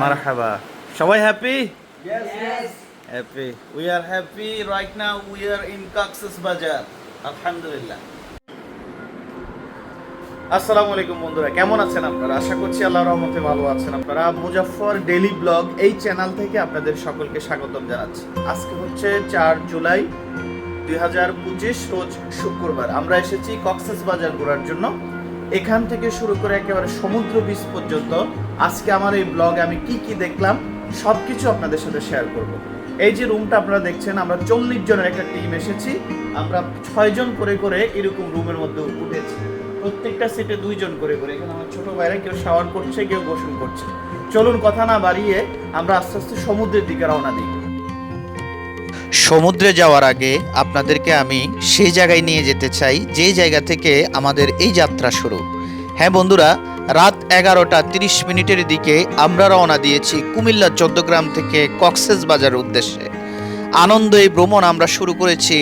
মারহাবা সবাই happy Yes, yes. Happy we are happy right now we are in Cox's Bazar আলহামদুলিল্লাহ আসসালামু আলাইকুম বন্ধুরা। কেমন আছেন আপনারা? আশা করছি আল্লাহর রহমতে ভালো আছেন আপনারা। মুজাফফর ডেলি ব্লগ এই চ্যানেল থেকে আপনাদের সকলকে স্বাগতম জানাচ্ছি। আজকে হচ্ছে চার জুলাই দুই হাজার পঁচিশ রোজ শুক্রবার। আমরা এসেছি কক্সেস বাজার ঘোরার জন্য। এখান থেকে শুরু করে একেবারে সমুদ্র বীচ পর্যন্ত আজকে আমার এই ব্লগে আমি কি কি দেখলাম সব কিছু আপনাদের সাথে শেয়ার করব। এই যে রুমটা আপনারা দেখছেন, আমরা চল্লিশ জনের একটা টিম এসেছি। আমরা ছয়জন করে করে এরকম রুমের মধ্যে উঠেছি। প্রত্যেকটা সিটে দুইজন করে করে। এখানে আমার ছোট ভাইরা কেউ শাওয়ার করছে, কেউ গোসল করছে। চলুন কথা না বাড়িয়ে আমরা আস্তে আস্তে সমুদ্রের দিকে রওনা দিই। সমুদ্রে যাওয়ার আগে আপনাদেরকে আমি সেই জায়গায় নিয়ে যেতে চাই যে জায়গা থেকে আমাদের এই যাত্রা শুরু। হ্যাঁ বন্ধুরা রাত এগারোটা তিরিশ মিনিটের দিকে আমরা রওনা দিয়েছি কুমিল্লা চোদ্দগ্রাম থেকে কক্সেস বাজারের উদ্দেশ্যে। আনন্দ এই ভ্রমণ আমরা শুরু করেছি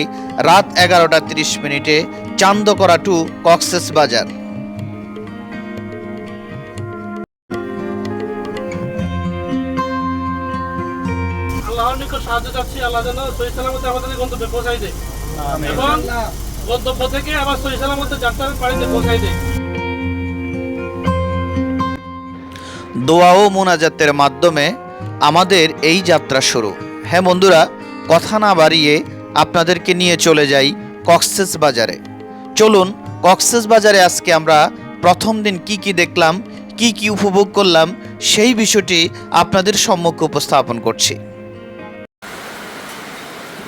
রাত এগারোটা তিরিশ মিনিটে চান্দকরা টু কক্সেস বাজার। আল্লাহর নিকট সাহায্য চাচ্ছি আল্লাহ যেন সহি সালামতে আমাদের গন্তব্যে পৌঁছাই দেয়। এবং গন্তব্য থেকে আবার সহি সালামতে যাত্রার বাড়িতে পৌঁছাই দেয়। দোয়া ও মোনাজাতের মাধ্যমে আমাদের এই যাত্রা শুরু। হ্যাঁ বন্ধুরা কথা না বাড়িয়ে আপনাদেরকে নিয়ে চলে যাই কক্সেস বাজারে। চলুন কক্সেস বাজারে আজকে আমরা প্রথম দিন কি কি দেখলাম কি কি উপভোগ করলাম সেই বিষয়টি আপনাদের সম্মুখে উপস্থাপন করছি।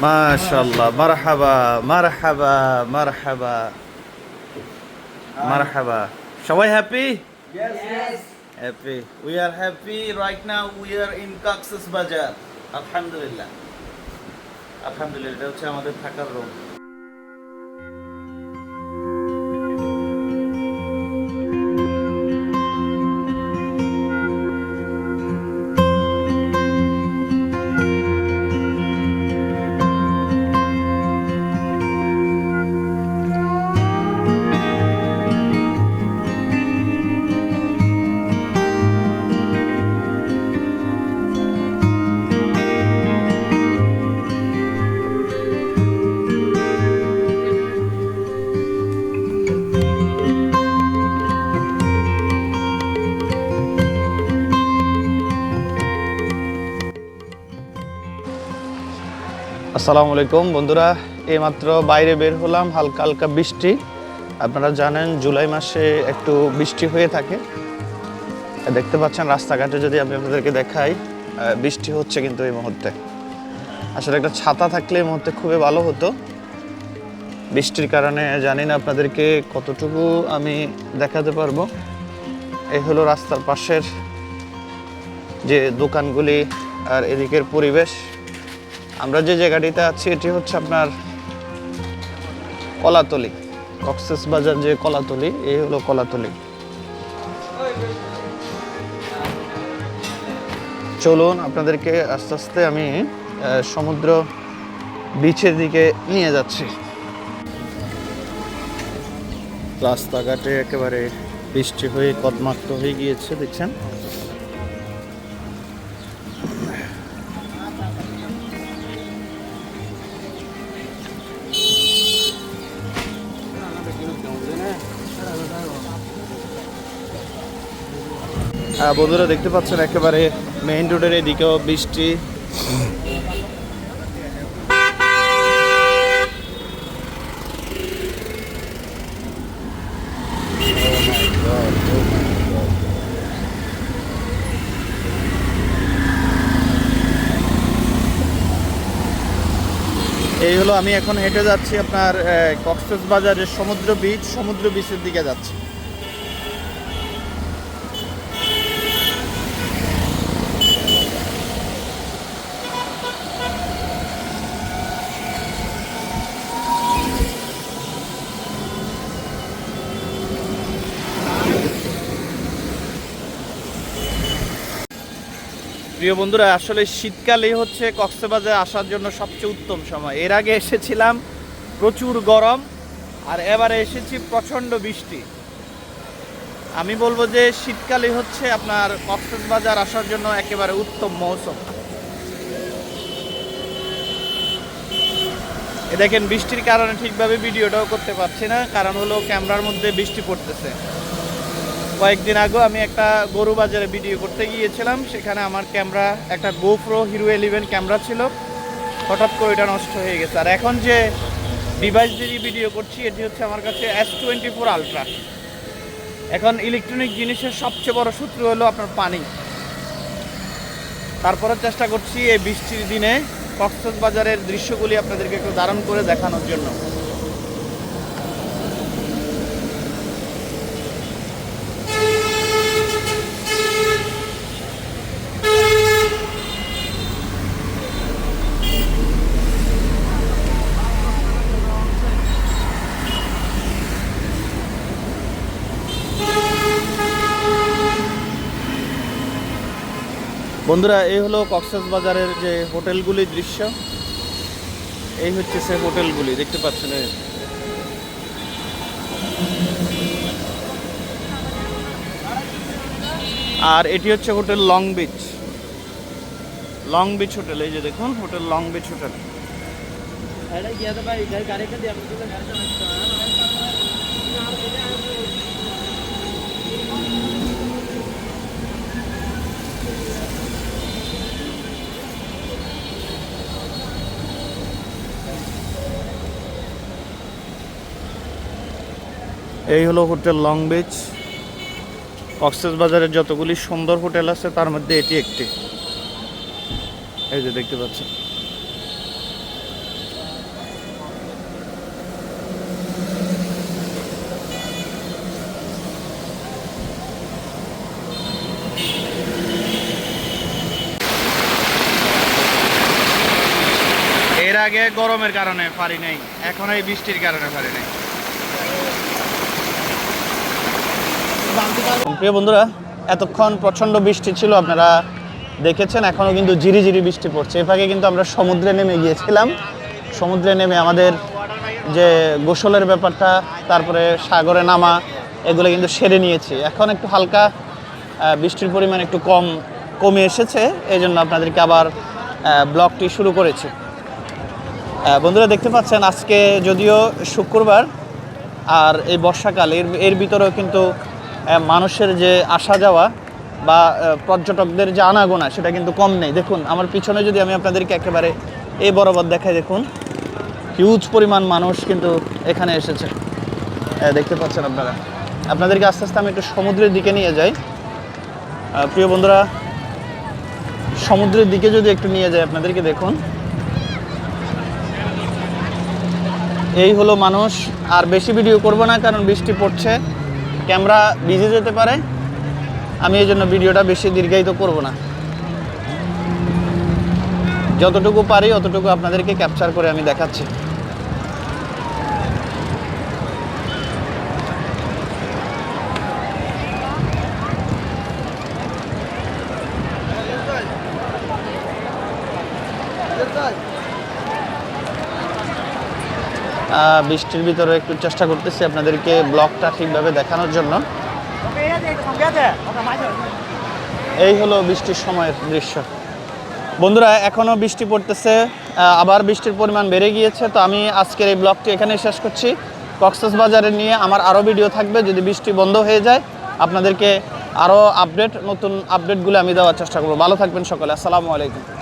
মাশাআল্লাহ মারহাবা মারহাবা মারহাবা মারহাবা। সবাই happy Yes, yes. Happy we are happy right now we are in Cox's Bazar আলহামদুলিল্লাহ আলহামদুলিল্লাহ এটা হচ্ছে আমাদের থাকার রুম আসসালামু আলাইকুম। বন্ধুরা, এইমাত্র বাইরে বের হলাম, হালকা হালকা বৃষ্টি। আপনারা জানেন, জুলাই মাসে একটু বৃষ্টি হয়ে থাকে। দেখতে পাচ্ছেন, রাস্তাঘাটে যদি আমি আপনাদেরকে দেখাই বৃষ্টি হচ্ছে কিন্তু এই মুহূর্তে। আসলে একটা ছাতা থাকলে এই মুহূর্তে খুবই ভালো হতো। বৃষ্টির কারণে জানি না আপনাদেরকে কতটুকু আমি দেখাতে পারব। এই হলো রাস্তার পাশের যে দোকানগুলি আর এদিকের পরিবেশ। আমরা যে জায়গাটিতে আছি, এটি হচ্ছে আপনার কলাতলি, কক্সেস বাজার যে কলাতলি এই হলো কলাতলি। চলুন আপনাদেরকে আস্তে আস্তে আমি সমুদ্র বিচের দিকে নিয়ে যাচ্ছি। রাস্তাঘাটে একেবারে বৃষ্টি হয়ে কদমাক্ত হয়ে গিয়েছে, দেখছেন? বন্ধুরা দেখতে পাচ্ছেন একেবারে মেইন রোডের এদিকেও বৃষ্টি। এই হলো, আমি এখন হেঁটে যাচ্ছি আপনার কক্সেস বাজারের সমুদ্র বিচ সমুদ্র বিচের দিকে যাচ্ছি। প্রিয় বন্ধুরা, আসলে শীতকালেই হচ্ছে কক্সবাজারে আসার জন্য সবচেয়ে উত্তম সময়। এর আগে এসেছিলাম প্রচুর গরম, আর এবারে এসেছি প্রচণ্ড বৃষ্টি। আমি বলব যে শীতকালে হচ্ছে আপনার কক্সবাজার আসার জন্য একেবারে উত্তম মৌসুম। এ দেখেন, বৃষ্টির কারণে ঠিকভাবে ভিডিওটাও করতে পারছি না, কারণ হলো ক্যামেরার মধ্যে বৃষ্টি পড়তেছে। কয়েকদিন আগেও আমি একটা গরু বাজারে ভিডিও করতে গিয়েছিলাম। সেখানে আমার ক্যামেরা, একটা গোপ্রো হিরো এলিভেন ক্যামেরা ছিল। হঠাৎ করে এটা নষ্ট হয়ে গেছে। আর এখন যে ডিভাইস দিয়ে ভিডিও করছি, এটি হচ্ছে আমার কাছে এস টোয়েন্টি ফোর আলট্রা এখন ইলেকট্রনিক জিনিসের সবচেয়ে বড় সূত্র হলো আপনার পানি। তারপরে চেষ্টা করছি এই বৃষ্টির দিনে কক্সবাজারের দৃশ্যগুলি আপনাদেরকে একটু ধারণ করে দেখানোর জন্য। বন্ধুরা, এই হলো কক্সবাজারের যে হোটেলগুলির দৃশ্য। এই হচ্ছে সে হোটেলগুলি, দেখতে পাচ্ছেন আর এটি হচ্ছে hotel long beach. Long beach hotel, এই যে দেখুন, হোটেল লং বিচ হোটেল। এই হলো হোটেল লং বিচ। কক্সবাজারের যতগুলি সুন্দর হোটেল আছে, তার মধ্যে এটি একটি। এই যে দেখতে পাচ্ছেন। এর আগে গরমের কারণে পারি নাই, এখন এই বৃষ্টির কারণে পারি নাই। প্রিয় বন্ধুরা, এতক্ষণ প্রচণ্ড বৃষ্টি ছিল, আপনারা দেখেছেন, এখনও কিন্তু ঝিরি ঝিরি বৃষ্টি পড়ছে। ফাঁকে কিন্তু আমরা সমুদ্রে নেমে গিয়েছিলাম। সমুদ্রে নেমে আমাদের যে গোসলের ব্যাপারটা, তারপরে সাগরে নামা, এগুলো কিন্তু সেরে নিয়েছি। এখন একটু হালকা বৃষ্টির পরিমাণ একটু কম, কমে এসেছে, এই জন্য আপনাদেরকে আবার ব্লগটি শুরু করেছি। বন্ধুরা, দেখতে পাচ্ছেন, আজকে যদিও শুক্রবার, আর এই বর্ষাকাল, এর এর ভিতরেও কিন্তু মানুষের যে আসা যাওয়া বা পর্যটকদের যে আনাগোনা সেটা কিন্তু কম নেই। দেখুন, আমার পিছনে যদি আমি আপনাদেরকে একেবারে এই বরাবর দেখাই, দেখুন হিউজ পরিমাণ মানুষ কিন্তু এখানে এসেছে। দেখতে পাচ্ছেন আপনারা। আপনাদেরকে আস্তে আস্তে আমি একটু সমুদ্রের দিকে নিয়ে যাই। প্রিয় বন্ধুরা, সমুদ্রের দিকে যদি একটু নিয়ে যাই আপনাদেরকে, দেখুন। এই হলো মানুষ, আর বেশি ভিডিও করব না, কারণ বৃষ্টি পড়ছে। ক্যামেরা ভিজে যেতে পারে। আমি এই জন্য ভিডিওটা বেশি দীর্ঘায়িত করব না। যতটুকু পারি, অতটুকু আপনাদেরকে ক্যাপচার করে আমি দেখাচ্ছি। বৃষ্টির ভিতরে একটু চেষ্টা করতেছি আপনাদেরকে ব্লগটা ঠিকভাবে দেখানোর জন্য। এই হলো বৃষ্টির সময়ের দৃশ্য। বন্ধুরা এখনও বৃষ্টি পড়তেছে আবার বৃষ্টির পরিমাণ বেড়ে গিয়েছে। তো আমি আজকের এই ব্লগটি এখানে শেষ করছি। কক্সবাজারে নিয়ে আমার আরও ভিডিও থাকবে, যদি বৃষ্টি বন্ধ হয়ে যায়। আপনাদেরকে আরও আপডেট, নতুন আপডেটগুলো আমি দেওয়ার চেষ্টা করব। ভালো থাকবেন সকলে। আসসালামু আলাইকুম।